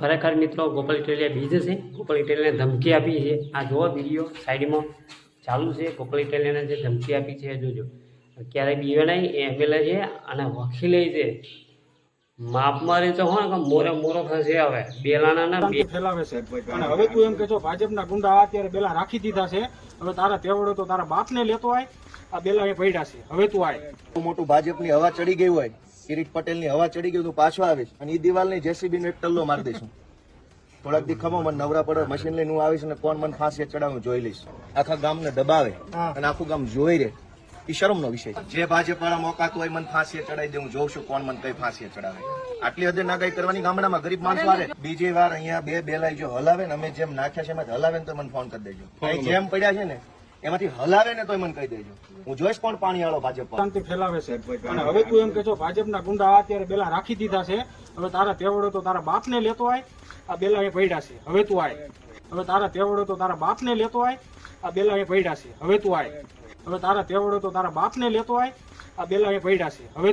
ખરેખર મિત્રો ગોપાલ ઇટેલિયા બીજ છે. ગોપાલ ઇટેલિયાને ધમકી આપી છે. આ જુઓ વીડિયો સાઈડમાં ચાલુ છે. ગોપાલ ઇટેલિયાને જે ધમકી આપી છે જોજો. ક્યારેય બીવે નહીં એ એમએલએ છે અને વકીલે છે. માપ મારે તો હોય કે મોરે મોરો થશે હવે. બેલાના ના બે ફેલાવે છે અને હવે તું એમ કે છો ભાજપના ગુંડા અત્યારે બેલા રાખી દીધા છે. હવે તારા તેવડો તો તારા બાપને લેતો આય. આ બેલા એ પડ્યા છે. હવે તું આય. બહુ મોટું ભાજપની હવા ચડી ગઈ હોય. કિરીટ પટેલની હવા ચડી ગયું તું પાછો આવીશ અને એ દિવાલની જેસીબી નો એક ટલ્લો મારી દઈશું થોડાક દી ખમો મને નવરા પડે મશીન લઈને હું આવીશ અને કોણ મને ફાંસી ચડાવું જોઈ લઈશ. આખા ગામને દબાવે અને આખું ગામ જોઈ રે એ શરમનો વિષય છે. જે ભાજપ વાળા મોકાતું હોય મને ફાંસી ચડાવી દે હું જોઉં છું કોણ મને કઈ ફાંસી ચડાવે. આટલી હદે નાગાઈ કરવાની ગામડામાં ગરીબ માણસો આવે. બીજી વાર અહીંયા બે બેલાઈ જો હલાવે ને અમે જેમ નાખ્યા છે એમાંથી હલાવે ને તો મને ફોન કરી દેજો. જેમ પડ્યા છે ને એમાંથી હલાવે ને તો મને કહી દેજો. હું જોઈશ કોણ પાણી વાળો. ભાજપ. શાંતિ ફેલાવે છે અને હવે તું એમ કે છો ભાજપના ગુંડા અત્યારે બેલા રાખી દીધા છે. હવે તારા તેવડો તો તારા બાપને લેતો આય, આ બેલા એ પડ્યા છે. હવે તું આય. હવે તારા તેવડો તો તારા બાપને લેતો આય, આ બેલા એ પડ્યા છે. હવે તું આય. હવે તારા તેવડો તો તારા બાપને લેતો આય, આ બેલા એ પડ્યા છે. હવે તું